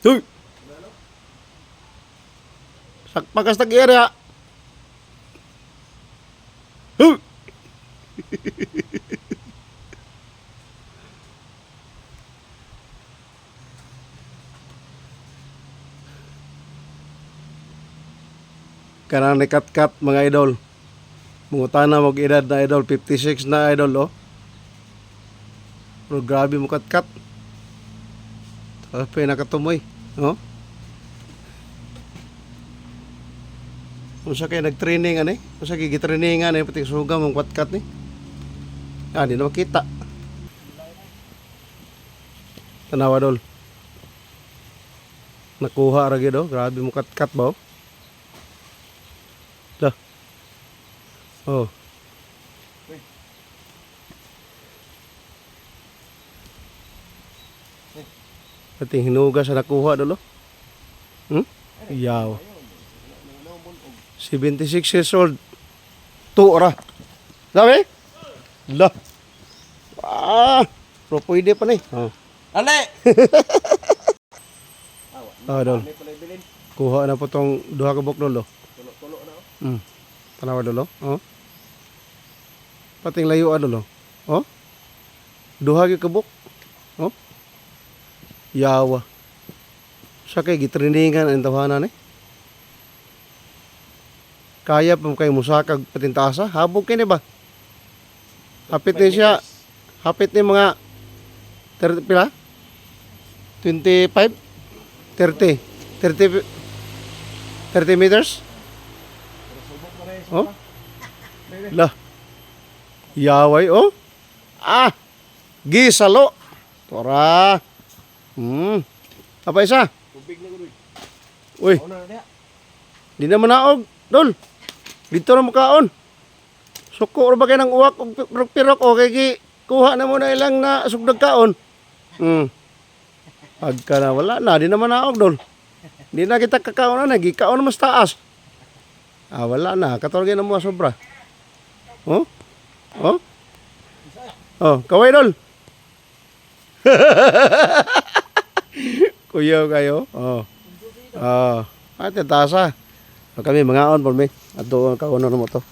Hoy! Sakpakas tag area. Hoy! Kanang ni kat mga idol. Mungutana mo edad na idol 56 na idol oh. Pero grabe mo kat-kat. Tapos nakatumoy. Oh. Kung sa kayo nag-training ani, kung sa kayo gitraining ani, pati suga mong kat-kat ni. Ah, di na makita. Tanawa dol. Nakuha ra gyud oh. Grabe mo kat-kat ba oh. Lah. Oh. Pati hinuga sa nakuha dolo. Hmm? Yaw. 76 years old. Tu ora. Sabi? Lah. Ah, pero pwede pa ni. Oh. Ale! Ah, dol. Kuha na po tong duha ka buk dolo. Tulo-tulo na oh. Hmm. Tanawa dolo. Oh. Pating layo dolo. Oh. Duha ka buk. Oh. Yawa. Sa kay gitrainingan ang tawanan eh. Kaya pa kay musakag patintasa, habog kini ba? Hapit ni siya. Hapit ni mga 30 pila? 25? 30. 30 30 meters? Oh? Lah. Yaway oh. Ah. Gisalo. Tora. Hmm. Apa isa? Tubig na gudoy. Uy, Ano di na manaog. Dol. Dito na makaon. Suko ra ba kay nang uwak og pirok-pirok o kay gi kuha na mo na ilang na sugdag kaon. Hmm. Pagka na wala na, di na manaog dol. Di na kita kakaon na, gikaon na mas taas. Ah, wala na. Katulog na mo sobra. Oh? Oh? Oh, kaway dol. Kuya kayo. Oh. Ah, ate tasa. Kami mga on por me. Ato kauno mo to.